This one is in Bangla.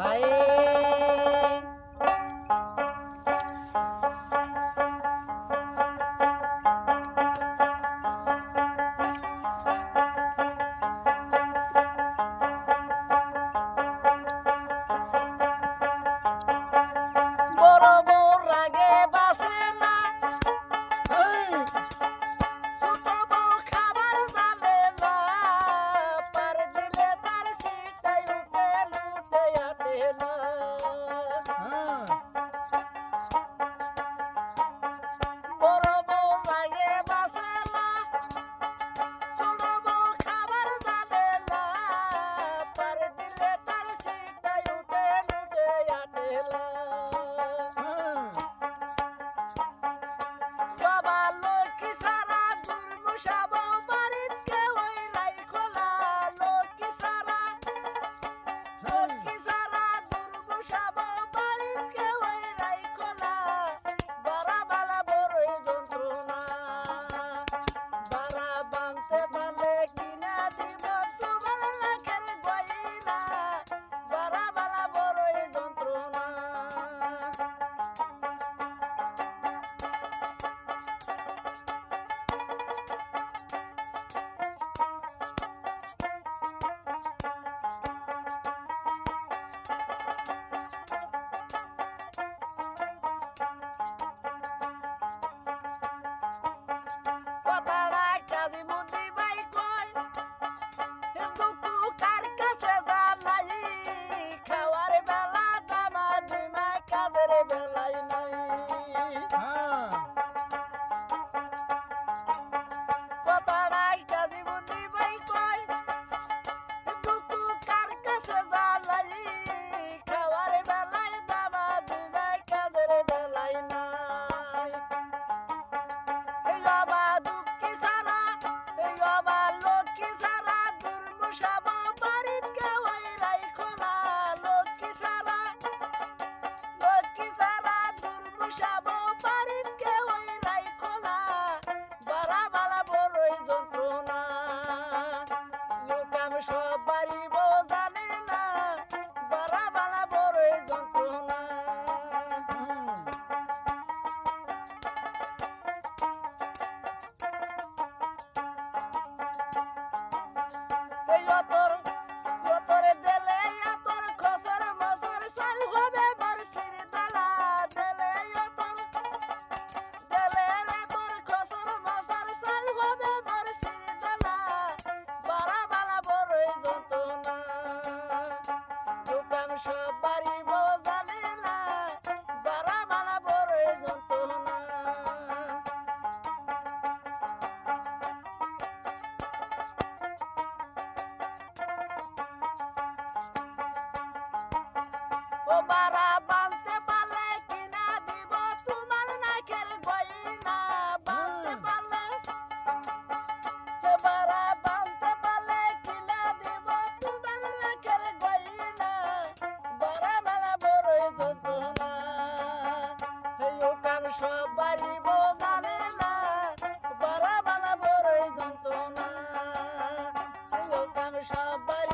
아이 Song. parar, casa e mudei, vai, corre. Sendo com o cara cansado. is all Yeah. বারা বানতে পারলে কিনা দিব? তোমার নাকের গয়না বানতে পারলে? বারা বানতে পারলে কিনা দিব? তোমার নাকের গয়না। বারা বারা বড়ই দুধনা হেয়ো কাম সবারই বোঝালে না। বারা বারা বড়ই দুধনা হেয়ো কাম সবারই